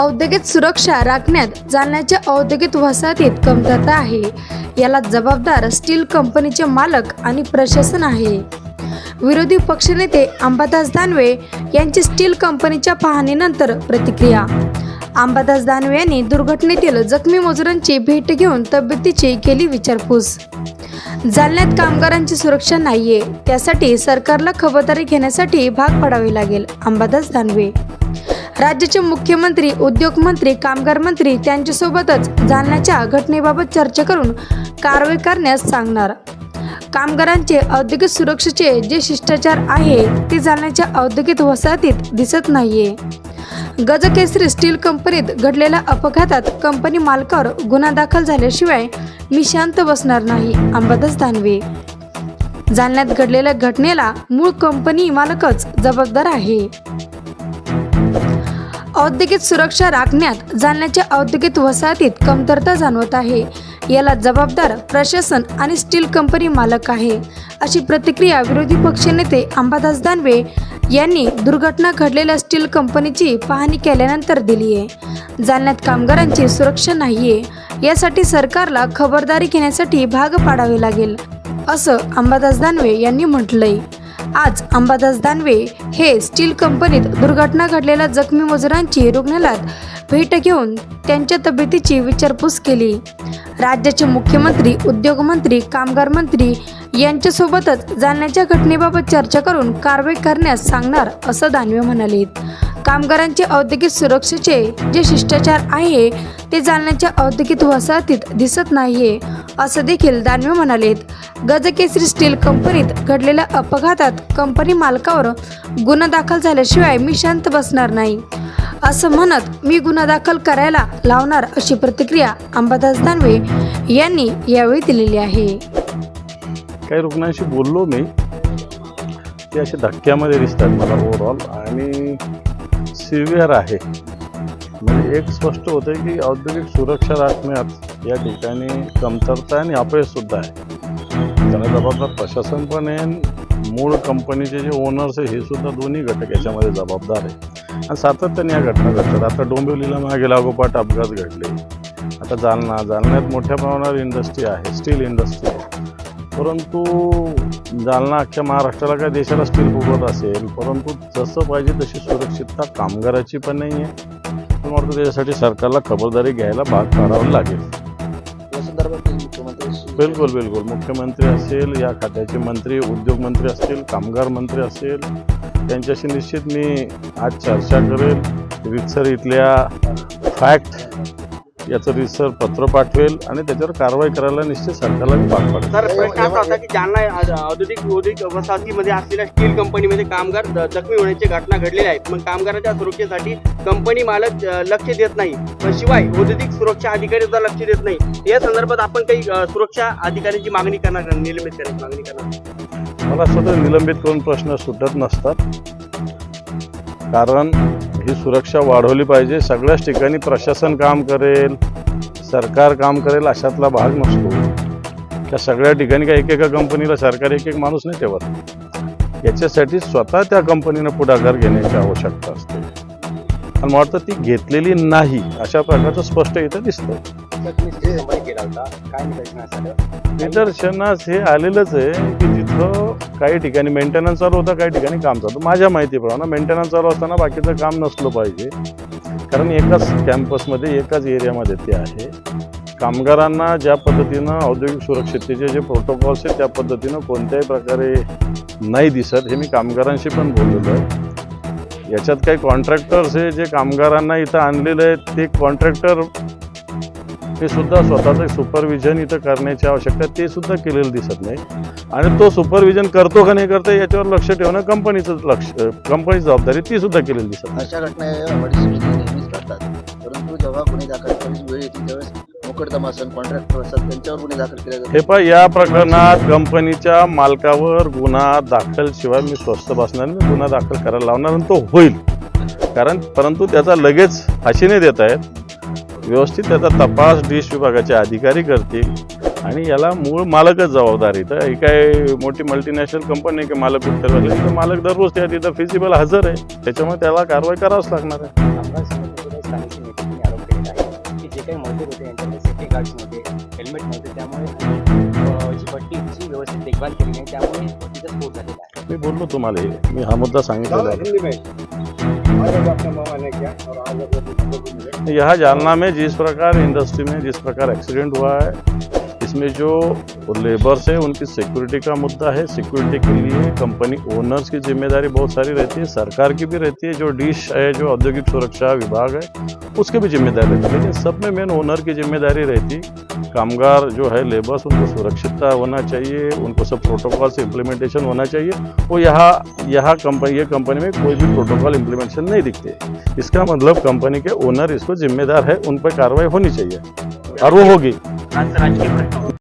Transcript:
औद्योगिक सुरक्षा राखण्यात जालन्याच्या औद्योगिक वसाहतीत कमतरता आहे. याला जबाबदार स्टील कंपनीचे मालक आणि प्रशासन आहे. विरोधी पक्षनेते अंबादास दानवे यांची स्टील कंपनीच्या पाहणीनंतर प्रतिक्रिया. अंबादास दानवे यांनी दुर्घटनेतील जखमी मजुरांची भेट घेऊन तब्येतीची केली विचारपूस. जालन्यात कामगारांची सुरक्षा नाहीये त्यासाठी सरकारला खबरदारी घेण्यासाठी भाग पडावे लागेल अंबादास दानवे. राज्याचे मुख्यमंत्री उद्योग मंत्री कामगार मंत्री त्यांच्यासोबतच जालन्याच्या घटनेबाबत चर्चा करून कारवाई करण्यास सांगणार. कामगारांचे औद्योगिक सुरक्षेचे जे शिष्टाचार आहे ते जालन्याच्या औद्योगिक वसाहतीत दिसत नाहीये. गजकेसरी स्टील कंपनीत घडलेल्या अपघातात कंपनी मालकावर गुन्हा दाखल झाल्याशिवाय मी शांत बसणार नाही अंबादास दानवे. जालन्यात घडलेल्या घटनेला मूळ कंपनी मालकच जबाबदार आहे. औद्योगिक सुरक्षा राखण्यात जालन्याच्या औद्योगिक वसाहतीत कमतरता जाणवत आहे. याला जबाबदार प्रशासन आणि स्टील कंपनी मालक आहे. अशी प्रतिक्रिया विरोधी पक्षनेते अंबादास दानवे यांनी दुर्घटना घडलेल्या स्टील कंपनीची पाहणी केल्यानंतर दिली आहे. जालन्यात कामगारांची सुरक्षा नाही आहे यासाठी सरकारला खबरदारी घेण्यासाठी भाग पाडावे लागेल असं अंबादास दानवे यांनी म्हटलंय. आज अंबादास दानवे हे स्टील कंपनीत दुर्घटना घडलेल्या जखमी मजुरांची रुग्णालयात भेट घेऊन त्यांच्या तब्येतीची विचारपूस केली. राज्याचे मुख्यमंत्री उद्योगमंत्री कामगार मंत्री यांच्यासोबतच जालन्याच्या घटनेबाबत चर्चा करून कारवाई करण्यास सांगणार असं दानवे म्हणाले. कामगारांचे औद्योगिक सुरक्षेचे जे शिष्टाचार आहे ते जालन्याच्या औद्योगिक वसाहतीत दिसत नाहीये असं देखील दानवे म्हणालेत. गजकेसरी स्टील कंपनीत घडलेल्या अपघातात कंपनी मालकावर गुन्हा दाखल झाल्याशिवाय मी शांत बसणार नाही. असं म्हणत मी गुन्हा दाखल करायला लावणार अशी प्रतिक्रिया अंबादास दानवे यांनी यावेळी दिलेली आहे. काही रुग्णांशी बोललो मी. ते असे धक्क्यामध्ये दिसतात मला ओव्हरऑल आणि सिव्हिअर आहे. म्हणजे एक स्पष्ट होतं की औद्योगिक सुरक्षा राखण्यात या ठिकाणी कमतरता आणि अपयशसुद्धा आहे. त्याला जबाबदार प्रशासन पण आहे मूळ कंपनीचे जे ओनर्स आहे हे सुद्धा दोन्ही घटक याच्यामध्ये जबाबदार आहे. आणि सातत्याने या घटना घडतात. आता डोंबिवलीला मागे लागोपाठ अपघात घडले. आता जालना जालन्यात मोठ्या प्रमाणावर इंडस्ट्री आहे स्टील इंडस्ट्री आहे. परंतु जालना अख्ख्या महाराष्ट्राला काय देशाला स्टील पुरवत असेल परंतु जसं पाहिजे तशी सुरक्षितता कामगाराची पण नाही आहे वाटतं त्याच्यासाठी सरकारला खबरदारी घ्यायला भाग पाडावं लागेल. या संदर्भात मुख्यमंत्री बिलकुल बिलकुल. मुख्यमंत्री असेल या खात्याचे मंत्री उद्योगमंत्री असतील कामगार मंत्री असेल त्यांच्याशी निश्चित मी आज चर्चा करेल. रितसर इथल्या फॅक्ट याचं रितसर पत्र पाठवेल आणि त्याच्यावर कारवाई करायला निश्चित सरकारला मी भाग पाडेल सर प्रश्न असा होता की जालना औ- औद्योगिक औद्योगिक वसाहतीमध्ये असलेल्या स्टील कंपनीमध्ये कामगार जखमी होण्याची घटना घडलेल्या आहेत मग कामगाराच्या सुरक्षेसाठी कंपनी मालक लक्ष देत नाही. पण शिवाय औद्योगिक सुरक्षा अधिकारी सुद्धा लक्ष देत नाही. या संदर्भात आपण काही सुरक्षा अधिकाऱ्यांची मागणी करणार निलंबित करायची मागणी करणार मला स्वतः निलंबित करून प्रश्न सुटत नसतात. कारण ही सुरक्षा वाढवली पाहिजे. सगळ्याच ठिकाणी प्रशासन काम करेल सरकार काम करेल अशातला भाग नसतो. त्या सगळ्या ठिकाणी काय एकेका कंपनीला सरकार एक एक माणूस नाही ठेवत. याच्यासाठी स्वतः त्या कंपनीनं पुढाकार घेण्याची आवश्यकता असते. आणि मला वाटतं ती घेतलेली नाही अशा प्रकारचं स्पष्ट इथं दिसतं निदर्शनास हे आलेलंच आहे की जिथं काही ठिकाणी मेंटेनन्स चालू होता काही ठिकाणी काम चालू माझ्या माहितीप्रमाणे मेंटेनन्स चालू असताना बाकीचं काम नसलं पाहिजे. कारण एकाच कॅम्पसमध्ये एकाच एरियामध्ये ते आहे. कामगारांना ज्या पद्धतीनं औद्योगिक सुरक्षिततेचे जे प्रोटोकॉल्स आहेत त्या पद्धतीनं कोणत्याही प्रकारे नाही दिसत हे मी कामगारांशी पण बोललेलो आहे. याच्यात काही कॉन्ट्रॅक्टर्स आहे जे कामगारांना इथं आणलेलं आहे ते कॉन्ट्रॅक्टर ते सुद्धा स्वतःचं सुपरविजन इथं करण्याची आवश्यकता ते सुद्धा केलेलं दिसत नाही. आणि तो सुपरविजन करतो का नाही करतो याच्यावर लक्ष ठेवणं कंपनीचं लक्ष कंपनीची जबाबदारी ती सुद्धा केलेली दिसत नाही. अशा घटना नेहमीच घडतात. परंतु जेव्हा गुन्हे दाखल वेळ येते त्यावेळेस हे पण या प्रकरणात कंपनीच्या मालकावर गुन्हा दाखल शिवाय मी स्वस्त बसणार मी गुन्हा दाखल करायला लावणार आणि तो होईल. कारण परंतु त्याचा लगेच फाशी नाही देत आहेत. व्यवस्थित त्याचा तपास डिश विभागाचे अधिकारी करतील आणि याला मूळ मालकच जबाबदारी तर ही काय मोठी मल्टीनॅशनल कंपनी आहे की मालक उत्तर तर मालक दररोज त्या तिथं फिजिबल हजर आहे. त्याच्यामुळे त्याला कारवाई करावंच लागणार आहे. मी बोललो तुम्हाला मी हा मुद्दा सांगितलेला आहे. यहाँ जालना में जिस प्रकार इंडस्ट्री में जिस प्रकार एक्सीडेंट हुआ है इसमें जो लेबर्स है, उनकी सिक्योरिटी का मुद्दा है। सिक्योरिटी के लिए कंपनी ओनर्स की ज़िम्मेदारी बहुत सारी रहती है। सरकार की भी रहती है। जो डिश है, जो औद्योगिक सुरक्षा विभाग है, उसकी भी ज़िम्मेदारी रहती है। लेकिन सब में मेन ओनर की ज़िम्मेदारी रहती कामगार जो है लेबर्स उनको सुरक्षितता होना चाहिए। उनको सब प्रोटोकॉल से इम्प्लीमेंटेशन होना चाहिए। वो यहाँ यहाँ कंपनी ये कंपनी में कोई भी प्रोटोकॉल इम्प्लीमेंटेशन नहीं दिखते। इसका मतलब कंपनी के ओनर इसको जिम्मेदार है। उन पर कार्रवाई होनी चाहिए। और वो होगी। आज राजकीय प्रश्न